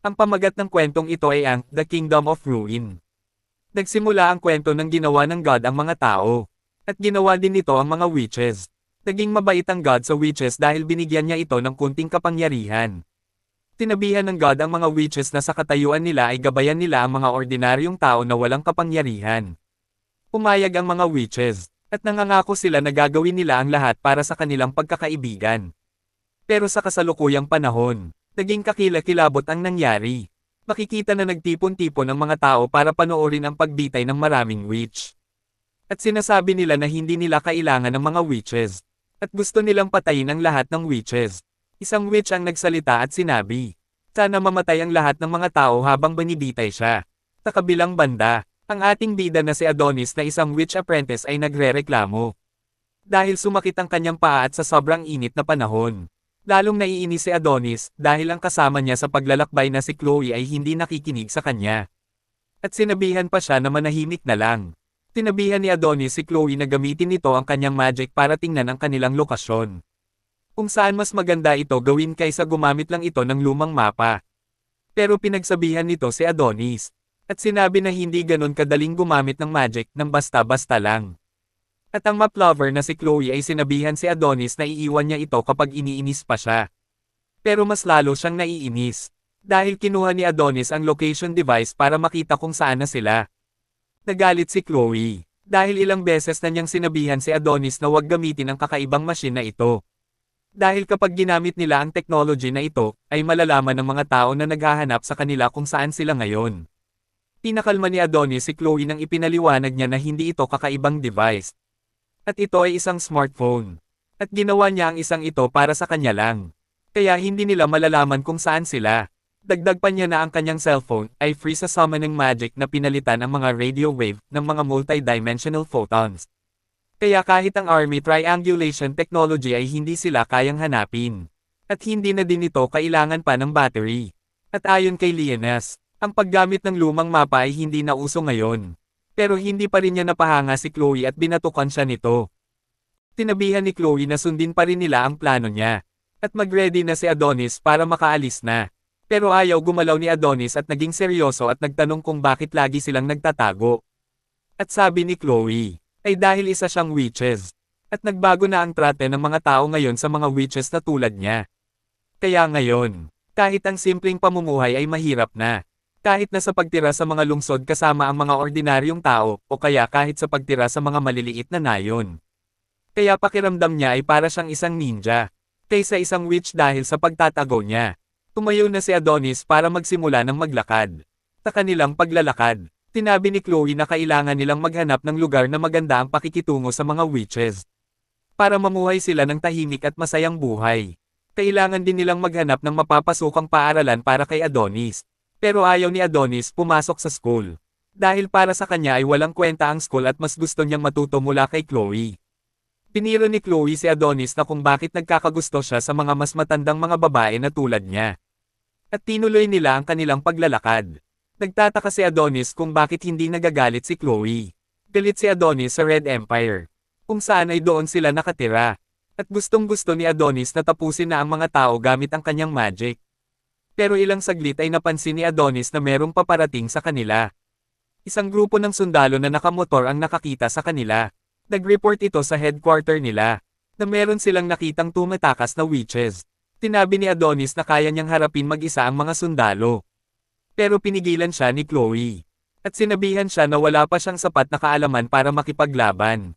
Ang pamagat ng kwentong ito ay ang The Kingdom of Ruin. Nagsimula ang kwento ng ginawa ng God ang mga tao. At ginawa din nito ang mga witches. Naging mabait ang God sa witches dahil binigyan niya ito ng kunting kapangyarihan. Tinabihan ng God ang mga witches na sa katayuan nila ay gabayan nila ang mga ordinaryong tao na walang kapangyarihan. Pumayag ang mga witches, at nangangako sila na gagawin nila ang lahat para sa kanilang pagkakaibigan. Pero sa kasalukuyang panahon, naging kakilakilabot ang nangyari. Makikita na nagtipon-tipon ang mga tao para panoorin ang pagbitay ng maraming witch. At sinasabi nila na hindi nila kailangan ng mga witches. At gusto nilang patayin ang lahat ng witches. Isang witch ang nagsalita at sinabi, Sana mamatay ang lahat ng mga tao habang banibitay siya. Sa kabilang banda, ang ating bida na si Adonis na isang witch apprentice ay nagrereklamo. Dahil sumakit ang kanyang paa at sa sobrang init na panahon. Lalong naiinis si Adonis dahil ang kasama niya sa paglalakbay na si Chloe ay hindi nakikinig sa kanya. At sinabihan pa siya na manahimik na lang. Tinabihan ni Adonis si Chloe na gamitin nito ang kanyang magic para tingnan ang kanilang lokasyon. Kung saan mas maganda ito gawin kaysa gumamit lang ito ng lumang mapa. Pero pinagsabihan nito si Adonis. At sinabi na hindi ganon kadaling gumamit ng magic ng basta-basta lang. At ang map lover na si Chloe ay sinabihan si Adonis na iiwan niya ito kapag iniinis pa siya. Pero mas lalo siyang naiinis. Dahil kinuha ni Adonis ang location device para makita kung saan na sila. Nagalit si Chloe. Dahil ilang beses na niyang sinabihan si Adonis na huwag gamitin ang kakaibang machine na ito. Dahil kapag ginamit nila ang technology na ito, ay malalaman ng mga tao na naghahanap sa kanila kung saan sila ngayon. Pinakalma ni Adonis si Chloe nang ipinaliwanag niya na hindi ito kakaibang device. At ito ay isang smartphone. At ginawa niya ang isang ito para sa kanya lang. Kaya hindi nila malalaman kung saan sila. Dagdag pa niya na ang kanyang cellphone ay free sa summoning magic na pinalitan ang mga radio wave ng mga multidimensional photons. Kaya kahit ang army triangulation technology ay hindi sila kayang hanapin. At hindi na din ito kailangan pa ng battery. At ayon kay Leonas, ang paggamit ng lumang mapa ay hindi na uso ngayon. Pero hindi pa rin niya napahanga si Chloe at binatukan siya nito. Tinabihan ni Chloe na sundin pa rin nila ang plano niya. At mag-ready na si Adonis para makaalis na. Pero ayaw gumalaw ni Adonis at naging seryoso at nagtanong kung bakit lagi silang nagtatago. At sabi ni Chloe, ay dahil isa siyang witches. At nagbago na ang trate ng mga tao ngayon sa mga witches na tulad niya. Kaya ngayon, kahit ang simpleng pamumuhay ay mahirap na. Kahit na sa pagtira sa mga lungsod kasama ang mga ordinaryong tao, o kaya kahit sa pagtira sa mga maliliit na nayon. Kaya pakiramdam niya ay para siyang isang ninja, kaysa isang witch dahil sa pagtatago niya. Tumayo na si Adonis para magsimula ng maglakad. Sa kanilang paglalakad, tinabi ni Chloe na kailangan nilang maghanap ng lugar na maganda ang pakikitungo sa mga witches. Para mamuhay sila ng tahimik at masayang buhay. Kailangan din nilang maghanap ng mapapasukang paaralan para kay Adonis. Pero ayaw ni Adonis pumasok sa school. Dahil para sa kanya ay walang kwenta ang school at mas gusto niyang matuto mula kay Chloe. Piniro ni Chloe si Adonis na kung bakit nagkakagusto siya sa mga mas matandang mga babae na tulad niya. At tinuloy nila ang kanilang paglalakad. Nagtataka si Adonis kung bakit hindi nagagalit si Chloe. Galit si Adonis sa Red Empire. Kung saan ay doon sila nakatira. At gustong gusto ni Adonis na tapusin na ang mga tao gamit ang kanyang magic. Pero ilang saglit ay napansin ni Adonis na merong paparating sa kanila. Isang grupo ng sundalo na nakamotor ang nakakita sa kanila. Nag-report ito sa headquarter nila, na meron silang nakitang tumatakas na witches. Tinabi ni Adonis na kaya niyang harapin mag-isa ang mga sundalo. Pero pinigilan siya ni Chloe. At sinabihan siya na wala pa siyang sapat na kaalaman para makipaglaban.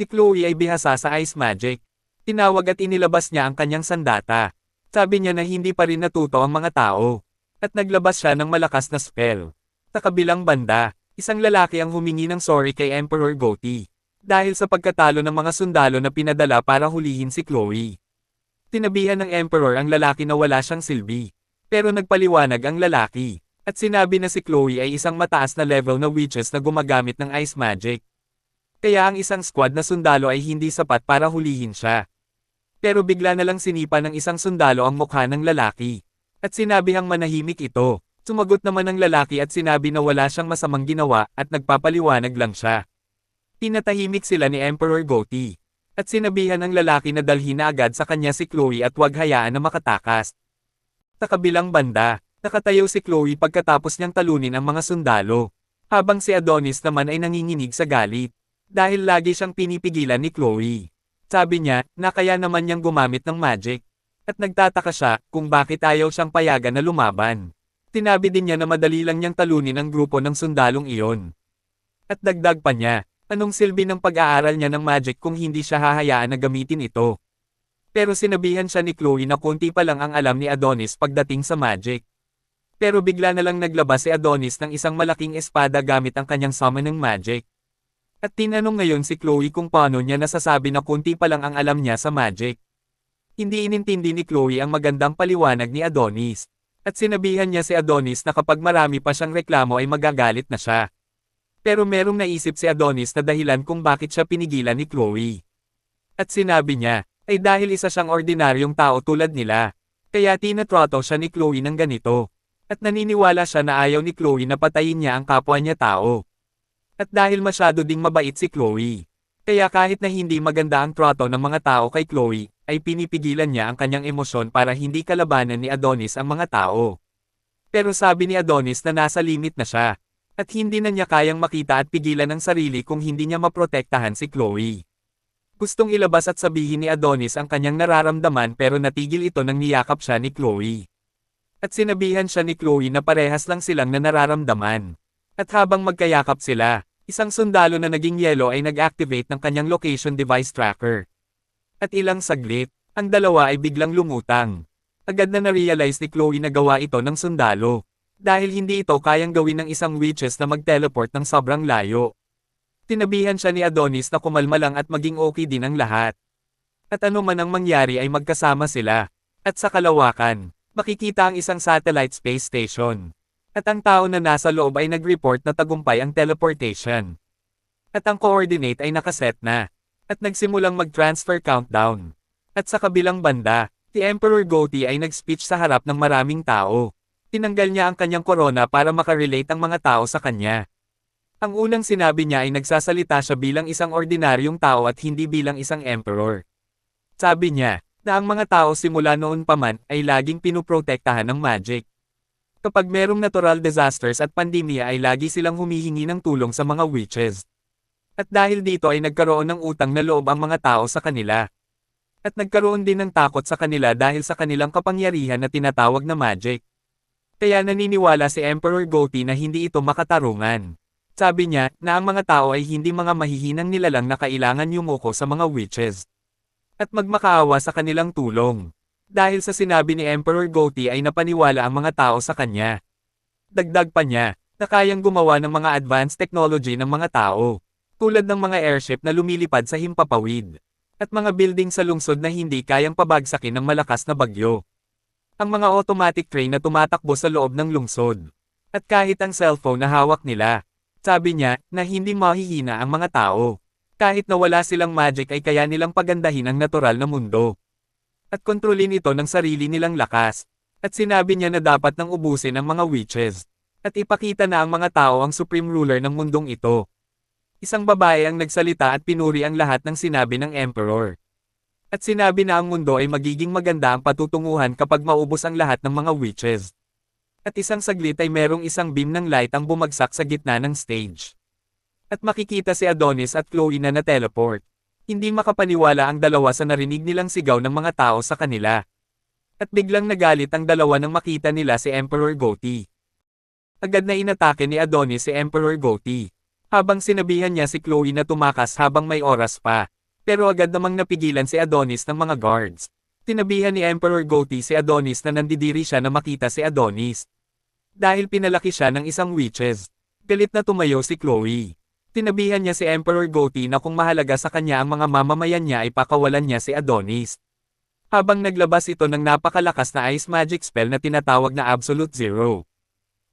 Si Chloe ay bihasa sa ice magic. Tinawag at inilabas niya ang kanyang sandata. Sabi niya na hindi pa rin natuto ang mga tao. At naglabas siya ng malakas na spell. Sa kabilang banda, isang lalaki ang humingi ng sorry kay Emperor Gotti dahil sa pagkatalo ng mga sundalo na pinadala para hulihin si Chloe. Tinabihan ng Emperor ang lalaki na wala siyang silbi. Pero nagpaliwanag ang lalaki, at sinabi na si Chloe ay isang mataas na level na witches na gumagamit ng ice magic. Kaya ang isang squad na sundalo ay hindi sapat para hulihin siya. Pero bigla na lang sinipa ng isang sundalo ang mukha ng lalaki. At sinabihang manahimik ito. Sumagot naman ng lalaki at sinabi na wala siyang masamang ginawa at nagpapaliwanag lang siya. Tinatahimik sila ni Emperor Gotti. At sinabihan ng lalaki na dalhin na agad sa kanya si Chloe at wag hayaan na makatakas. Sa kabilang banda, Nakatayo si Chloe pagkatapos niyang talunin ang mga sundalo. Habang si Adonis naman ay nanginginig sa galit. Dahil lagi siyang pinipigilan ni Chloe. Sabi niya, na kaya naman niyang gumamit ng magic. At nagtataka siya, kung bakit ayaw siyang payagan na lumaban. Tinabi din niya na madali lang niyang talunin ang grupo ng sundalong iyon. At dagdag pa niya, anong silbi ng pag-aaral niya ng magic kung hindi siya hahayaan na gamitin ito. Pero sinabihan siya ni Chloe na konti pa lang ang alam ni Adonis pagdating sa magic. Pero bigla na lang naglabas si Adonis ng isang malaking espada gamit ang kanyang summoning magic. At tinanong ngayon si Chloe kung paano niya nasasabi na konti pa lang ang alam niya sa magic. Hindi inintindi ni Chloe ang magandang paliwanag ni Adonis. At sinabihan niya si Adonis na kapag marami pa siyang reklamo ay magagalit na siya. Pero merong naisip si Adonis na dahilan kung bakit siya pinigilan ni Chloe. At sinabi niya, ay dahil isa siyang ordinaryong tao tulad nila. Kaya tinatrato siya ni Chloe ng ganito. At naniniwala siya na ayaw ni Chloe na patayin niya ang kapwa niya tao. At dahil masyado ding mabait si Chloe. Kaya kahit na hindi maganda ang trato ng mga tao kay Chloe, ay pinipigilan niya ang kanyang emosyon para hindi kalabanan ni Adonis ang mga tao. Pero sabi ni Adonis na nasa limit na siya. At hindi na niya kayang makita at pigilan ang sarili kung hindi niya maprotektahan si Chloe. Gustong ilabas at sabihin ni Adonis ang kanyang nararamdaman pero natigil ito nang niyakap siya ni Chloe. At sinabihan siya ni Chloe na parehas lang silang na nararamdaman. At habang magkayakap sila, isang sundalo na naging yellow ay nag-activate ng kanyang location device tracker. At ilang saglit, ang dalawa ay biglang lumutang. Agad na na-realize ni Chloe na gawa ito ng sundalo. Dahil hindi ito kayang gawin ng isang witches na mag-teleport ng sobrang layo. Tinabihan siya ni Adonis na kumalma lang at maging okay din ang lahat. At ano man ang mangyari ay magkasama sila. At sa kalawakan, makikita ang isang satellite space station. At ang tao na nasa loob ay nag-report na tagumpay ang teleportation. At ang coordinate ay nakaset na. At nagsimulang mag-transfer countdown. At sa kabilang banda, si Emperor Goatee ay nag-speech sa harap ng maraming tao. Tinanggal niya ang kanyang corona para makarelate ang mga tao sa kanya. Ang unang sinabi niya ay nagsasalita siya bilang isang ordinaryong tao at hindi bilang isang emperor. Sabi niya, na ang mga tao simula noon pa man ay laging pinuprotektahan ng magic. Kapag merong natural disasters at pandemya ay lagi silang humihingi ng tulong sa mga witches. At dahil dito ay nagkaroon ng utang na loob ang mga tao sa kanila. At nagkaroon din ng takot sa kanila dahil sa kanilang kapangyarihan na tinatawag na magic. Kaya naniniwala si Emperor Goatee na hindi ito makatarungan. Sabi niya na ang mga tao ay hindi mga mahihinang nilalang na kailangan yumuko sa mga witches at magmakaawa sa kanilang tulong. Dahil sa sinabi ni Emperor Goatee ay napaniwala ang mga tao sa kanya. Dagdag pa niya, na kayang gumawa ng mga advanced technology ng mga tao, tulad ng mga airship na lumilipad sa himpapawid, at mga building sa lungsod na hindi kayang pabagsakin ng malakas na bagyo. Ang mga automatic train na tumatakbo sa loob ng lungsod. At kahit ang cellphone na hawak nila, sabi niya na hindi mahihina ang mga tao. Kahit na wala silang magic ay kaya nilang pagandahin ang natural na mundo. At kontrolin ito ng sarili nilang lakas. At sinabi niya na dapat nang ubusin ang mga witches. At ipakita na ang mga tao ang supreme ruler ng mundong ito. Isang babae ang nagsalita at pinuri ang lahat ng sinabi ng emperor. At sinabi na ang mundo ay magiging maganda ang patutunguhan kapag maubos ang lahat ng mga witches. At isang saglit ay merong isang beam ng light ang bumagsak sa gitna ng stage. At makikita si Adonis at Chloe na na-teleport. Hindi makapaniwala ang dalawa sa narinig nilang sigaw ng mga tao sa kanila. At biglang nagalit ang dalawa nang makita nila si Emperor Goatee. Agad na inatake ni Adonis si Emperor Goatee. Habang sinabihan niya si Chloe na tumakas habang may oras pa. Pero agad namang napigilan si Adonis ng mga guards. Tinabihan ni Emperor Goatee si Adonis na nandidiri siya na makita si Adonis. Dahil pinalaki siya ng isang witches. Galit na tumayo si Chloe. Tinabihan niya si Emperor Goatee na kung mahalaga sa kanya ang mga mamamayan niya ay pakawalan niya si Adonis. Habang naglabas ito ng napakalakas na ice magic spell na tinatawag na Absolute Zero.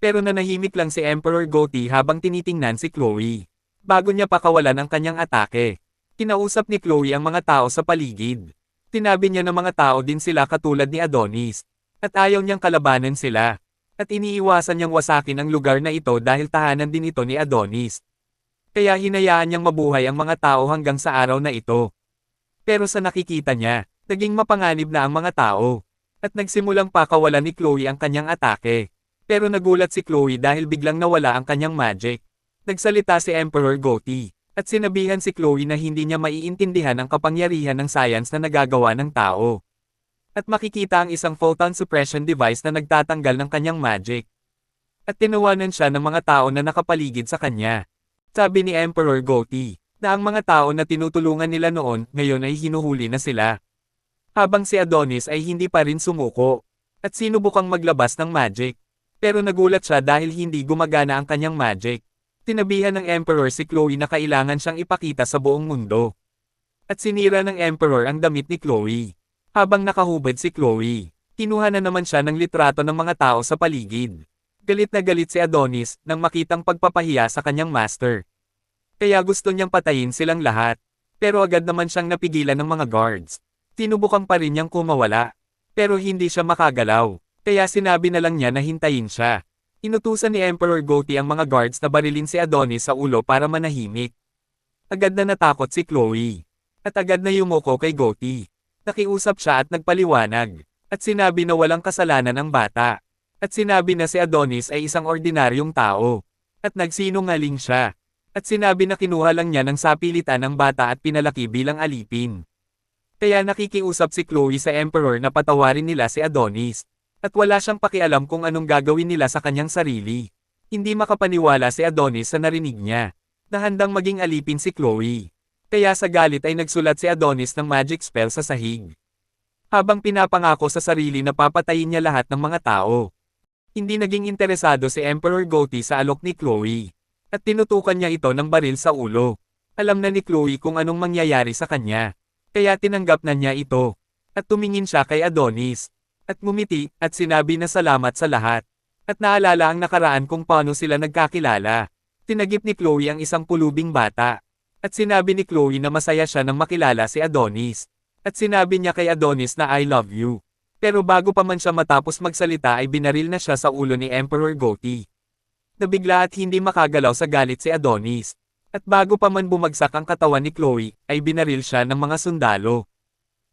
Pero nanahimik lang si Emperor Goatee habang tinitingnan si Chloe. Bago niya pakawalan ang kanyang atake. Kinausap ni Chloe ang mga tao sa paligid. Tinabi niya na mga tao din sila katulad ni Adonis. At ayaw niyang kalabanan sila. At iniiwasan niyang wasakin ang lugar na ito dahil tahanan din ito ni Adonis. Kaya hinayaan niyang mabuhay ang mga tao hanggang sa araw na ito. Pero sa nakikita niya, naging mapanganib na ang mga tao. At nagsimulang pakawalan ni Chloe ang kanyang atake. Pero nagulat si Chloe dahil biglang nawala ang kanyang magic. Nagsalita si Emperor Gotti, at sinabihan si Chloe na hindi niya maiintindihan ang kapangyarihan ng science na nagagawa ng tao. At makikita ang isang photon suppression device na nagtatanggal ng kanyang magic. At tinawanan siya ng mga tao na nakapaligid sa kanya. Sabi ni Emperor Gotti, na ang mga tao na tinutulungan nila noon, ngayon ay hinuhuli na sila. Habang si Adonis ay hindi pa rin sumuko, at sinubukang maglabas ng magic. Pero nagulat siya dahil hindi gumagana ang kanyang magic. Tinabihan ng Emperor si Chloe na kailangan siyang ipakita sa buong mundo. At sinira ng Emperor ang damit ni Chloe. Habang nakahubad si Chloe, kinuha na naman siya ng litrato ng mga tao sa paligid. Galit na galit si Adonis nang makitang pagpapahiya sa kanyang master. Kaya gusto niyang patayin silang lahat. Pero agad naman siyang napigilan ng mga guards. Tinubukang pa rin niyang kumawala. Pero hindi siya makagalaw. Kaya sinabi na lang niya na hintayin siya. Inutusan ni Emperor Gotti ang mga guards na barilin si Adonis sa ulo para manahimik. Agad na natakot si Chloe. At agad na yumuko kay Gotti. Nakiusap siya at nagpaliwanag. At sinabi na walang kasalanan ang bata. At sinabi na si Adonis ay isang ordinaryong tao. At nagsinungaling siya. At sinabi na kinuha lang niya ng sapilitan ng bata at pinalaki bilang alipin. Kaya nakikiusap si Chloe sa Emperor na patawarin nila si Adonis. At wala siyang pakialam kung anong gagawin nila sa kanyang sarili. Hindi makapaniwala si Adonis sa narinig niya. Na handang maging alipin si Chloe. Kaya sa galit ay nagsulat si Adonis ng magic spell sa sahig. Habang pinapangako sa sarili na papatayin niya lahat ng mga tao. Hindi naging interesado si Emperor Gotti sa alok ni Chloe. At tinutukan niya ito ng baril sa ulo. Alam na ni Chloe kung anong mangyayari sa kanya. Kaya tinanggap na niya ito. At tumingin siya kay Adonis at ngumiti, at sinabi na salamat sa lahat. At naalala ang nakaraan kung paano sila nagkakilala. Tinagip ni Chloe ang isang pulubing bata. At sinabi ni Chloe na masaya siya nang makilala si Adonis. At sinabi niya kay Adonis na I love you. Pero bago pa man siya matapos magsalita ay binaril na siya sa ulo ni Emperor Gotti. Nabigla at hindi makagalaw sa galit si Adonis. At bago pa man bumagsak ang katawan ni Chloe, ay binaril siya ng mga sundalo.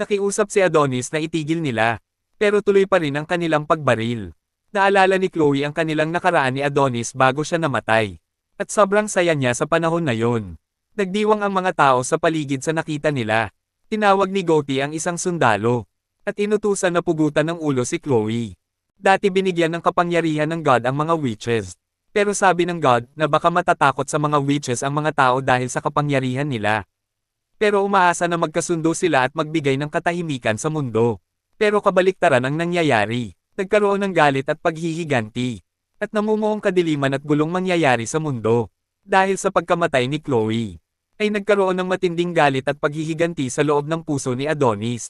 Nakiusap si Adonis na itigil nila, pero tuloy pa rin ang kanilang pagbaril. Naalala ni Chloe ang kanilang nakaraan ni Adonis bago siya namatay. At sobrang saya niya sa panahon na yon. Nagdiwang ang mga tao sa paligid sa nakita nila. Tinawag ni Gotti ang isang sundalo. At inutusan na pugutan ng ulo si Chloe. Dati binigyan ng kapangyarihan ng God ang mga witches. Pero sabi ng God na baka matatakot sa mga witches ang mga tao dahil sa kapangyarihan nila. Pero umaasa na magkasundo sila at magbigay ng katahimikan sa mundo. Pero kabaliktaran ang nangyayari. Nagkaroon ng galit at paghihiganti. At namumuong kadiliman at gulong mangyayari sa mundo. Dahil sa pagkamatay ni Chloe. Ay nagkaroon ng matinding galit at paghihiganti sa loob ng puso ni Adonis.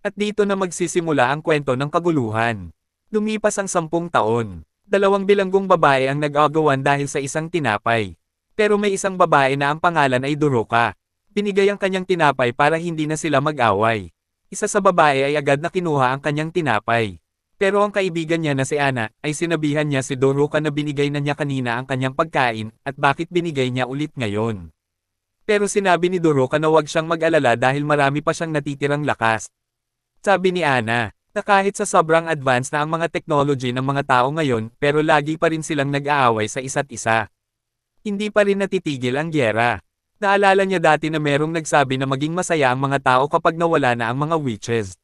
At dito na magsisimula ang kwento ng kaguluhan. Lumipas ang sampung taon. Dalawang bilanggong babae ang nag-agawan dahil sa isang tinapay. Pero may isang babae na ang pangalan ay Duroka. Binigay ang kanyang tinapay para hindi na sila mag-away. Isa sa babae ay agad na kinuha ang kanyang tinapay. Pero ang kaibigan niya na si Ana, ay sinabihan niya si Doroka na binigay na niya kanina ang kanyang pagkain, at bakit binigay niya ulit ngayon. Pero sinabi ni Doroka na huwag siyang mag-alala dahil marami pa siyang natitirang lakas. Sabi ni Ana, na kahit sa sobrang advance na ang mga technology ng mga tao ngayon, pero lagi pa rin silang nag-aaway sa isa't isa. Hindi pa rin natitigil ang gyera. Naalala niya dati na merong nagsabi na maging masaya ang mga tao kapag nawala na ang mga witches.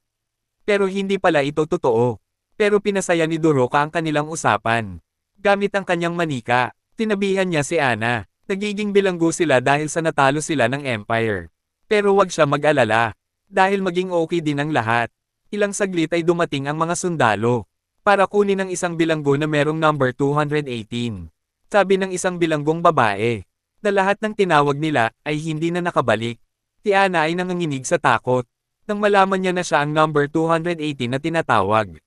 Pero hindi pala ito totoo. Pero pinasaya ni Doroka ang kanilang usapan. Gamit ang kanyang manika, tinabihan niya si Ana. Nagiging bilanggo sila dahil sa natalo sila ng Empire. Pero wag siya mag-alala. Dahil maging okay din ang lahat. Ilang saglit ay dumating ang mga sundalo. Para kunin ang isang bilanggo na merong number 218. Sabi ng isang bilanggong babae na lahat ng tinawag nila ay hindi na nakabalik. Si Ana ay nanganginig sa takot. Nang malaman niya na siya ang number 280 na tinatawag.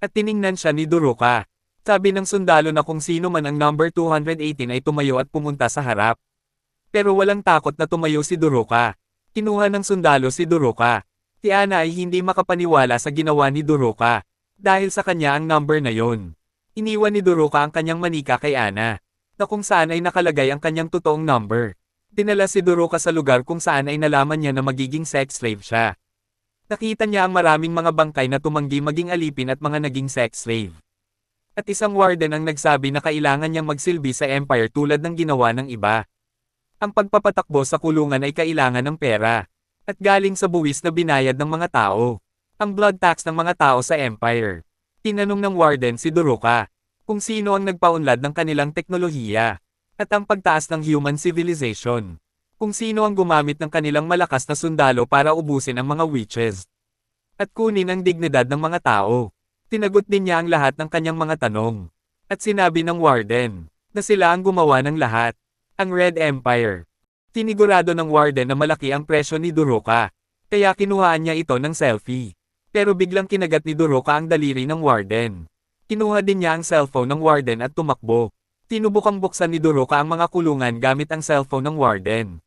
At tiningnan siya ni Duruka. Sabi ng sundalo na kung sino man ang number 218 ay tumayo at pumunta sa harap. Pero walang takot na tumayo si Duruka. Kinuha ng sundalo si Duruka. Si Ana ay hindi makapaniwala sa ginawa ni Duruka. Dahil sa kanya ang number na yon. Iniwan ni Duruka ang kanyang manika kay Ana na kung saan ay nakalagay ang kanyang totoong number. Dinala si Duroka sa lugar kung saan ay nalaman niya na magiging sex slave siya. Nakita niya ang maraming mga bangkay na tumanggi maging alipin at mga naging sex slave. At isang warden ang nagsabi na kailangan niyang magsilbi sa Empire tulad ng ginawa ng iba. Ang pagpapatakbo sa kulungan ay kailangan ng pera. At galing sa buwis na binayad ng mga tao. Ang blood tax ng mga tao sa Empire. Tinanong ng warden si Duruka kung sino ang nagpaunlad ng kanilang teknolohiya. At ang pagtaas ng human civilization. Kung sino ang gumamit ng kanilang malakas na sundalo para ubusin ang mga witches. At kunin ang dignidad ng mga tao. Tinagot din niya ang lahat ng kanyang mga tanong. At sinabi ng warden, na sila ang gumawa ng lahat. Ang Red Empire. Tinigurado ng warden na malaki ang presyo ni Duroka. Kaya kinuhaan niya ito ng selfie. Pero biglang kinagat ni Duroka ang daliri ng warden. Kinuha din niya ang cellphone ng warden at tumakbo. Tinubukang buksan ni Duroka ang mga kulungan gamit ang cellphone ng warden.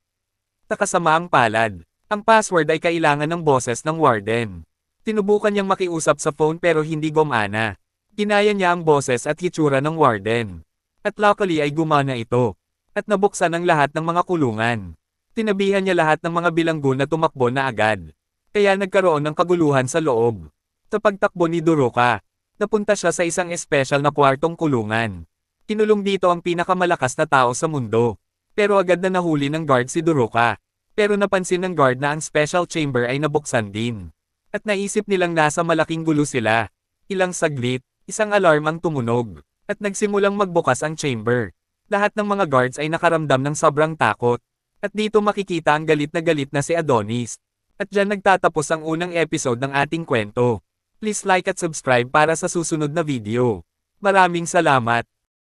Takasama ang palad. Ang password ay kailangan ng boses ng warden. Tinubukan niyang makiusap sa phone pero hindi gumana. Ginaya niya ang boses at hitsura ng warden. At luckily ay gumana ito. At nabuksan ang lahat ng mga kulungan. Tinabihan niya lahat ng mga bilanggo na tumakbo na agad. Kaya nagkaroon ng kaguluhan sa loob. Sa pagtakbo ni Duroka, napunta siya sa isang espesyal na kwartong kulungan. Kinulong dito ang pinakamalakas na tao sa mundo. Pero agad na nahuli ng guard si Duroka. Pero napansin ng guard na ang special chamber ay nabuksan din. At naisip nilang nasa malaking gulo sila. Ilang saglit, isang alarm ang tumunog. At nagsimulang magbukas ang chamber. Lahat ng mga guards ay nakaramdam ng sobrang takot. At dito makikita ang galit na galit na si Adonis. At dyan nagtatapos ang unang episode ng ating kwento. Please like at subscribe para sa susunod na video. Maraming salamat.